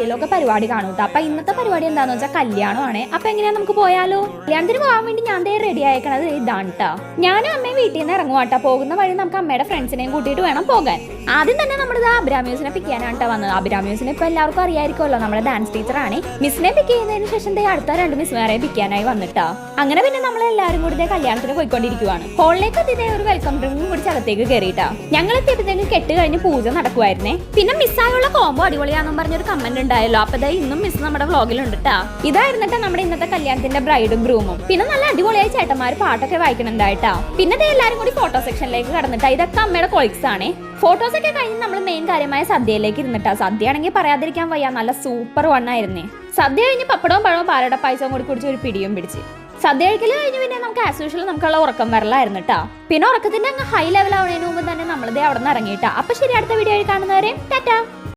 എന്തെങ്കിലുമൊക്കെ പരിപാടി കാണും കേട്ടോ അപ്പൊ ഇന്നത്തെ പരിപാടി എന്താന്ന് വെച്ചാൽ കല്യാണമാണ്. അപ്പൊ എങ്ങനെയാ നമുക്ക് പോയാലോ? കല്യാണത്തിന് പോകാൻ വേണ്ടി ഞാൻ ദേ റെഡി ആയിക്കണത് ഇതാണ് കേട്ടോ ഞാനും അമ്മയും വീട്ടിൽ നിന്ന് ഇറങ്ങുവാട്ടോ പോകുന്ന വഴി നമുക്ക് അമ്മയുടെ ഫ്രണ്ട്സിനെയും കൂട്ടിയിട്ട് വേണം പോകാൻ. ആദ്യം തന്നെ നമ്മുടെ അഭിരാമ്യൂസിനെ പിക്ക് ചെയ്യാനാണ് കേട്ടോ വന്നത്. അഭിരാമ്യൂസിനെ ഇപ്പൊ എല്ലാവർക്കും അറിയായിരിക്കുമല്ലോ നമ്മുടെ ഡാൻസ് ടീച്ചറാണ് മിസ്സിനെ പിക്ക് ചെയ്യുന്നതിന് ശേഷം ദേ അടുത്ത രണ്ട് മിസ്സുമാരെ പിക്ക് ചെയ്യാനായി വന്നിട്ടാ. അങ്ങനെ പിന്നെ നമ്മൾ എല്ലാവരും കൂടി കല്യാണത്തിന് പോയിക്കൊണ്ടിരിക്കുവാണ്. ഹോളിലേക്ക് എത്തിയതേ ഒരു വെൽക്കം ഡ്രിങ്കും കൂടി അകത്തേക്ക് കയറിയിട്ടാ ഞങ്ങൾ എത്തിയപ്പോഴത്തേക്ക് കെട്ട് കഴിഞ്ഞ് പൂജ നടക്കുമായിരുന്നേ പിന്നെ മിസ്സായുള്ള കോംബോ അടിപൊളിയാണെന്നും പറഞ്ഞൊരു കമന്റ് ഉണ്ടായല്ലോ. അപ്പൊ ഇന്നും മിസ് നമ്മുടെ വ്ളോഗിലുണ്ട് ട്ടാ ഇതായിരുന്നിട്ട് നമ്മുടെ ഇന്നത്തെ കല്യാണത്തിന്റെ ബ്രൈഡും ഗ്രൂമും പിന്നെ നല്ല അടിപൊളിയായി ചേട്ടന്മാർ പാട്ടൊക്കെ വായിക്കണുണ്ടായിട്ടാ. പിന്നെ എല്ലാരും കൂടി ഫോട്ടോ സെക്ഷനിലേക്ക് കടന്നിട്ടാ. ഇതൊക്കെ അമ്മയുടെ കൊളിക്സ് ആണേ. ഫോട്ടോസ് ഒക്കെ കഴിഞ്ഞ് നമ്മൾ മെയിൻ കാര്യമായ സദ്യയിലേക്ക് ഇരുന്നിട്ടാ. സദ്യ ആണെങ്കിൽ പറയാതിരിക്കാൻ വയ്യ. നല്ല സൂപ്പർ വണ്ണായിരുന്നേ സദ്യ കഴിഞ്ഞ് പപ്പടവും പഴവും പാലട പായസവും കൂടി കുടിച്ച് ഒരു പിടിയും പിടിച്ച്. സദ്യ കഴിക്കൽ കഴിഞ്ഞ് പിന്നെ നമുക്ക് ആസ് യൂഷ്വൽ നമുക്കുള്ള ഉറക്കം വരലായിരുന്നു കേട്ടോ പിന്നെ ഉറക്കത്തിന്റെ അങ്ങ് ഹൈ ലെവൽ ആവുന്നതിന് മുമ്പ് തന്നെ നമ്മളിതേ അവിടെ നിന്ന് ഇറങ്ങിയിട്ടാ. അപ്പൊ ശരി അടുത്ത വീഡിയോ കാണുന്നവരെ ടാറ്റാ.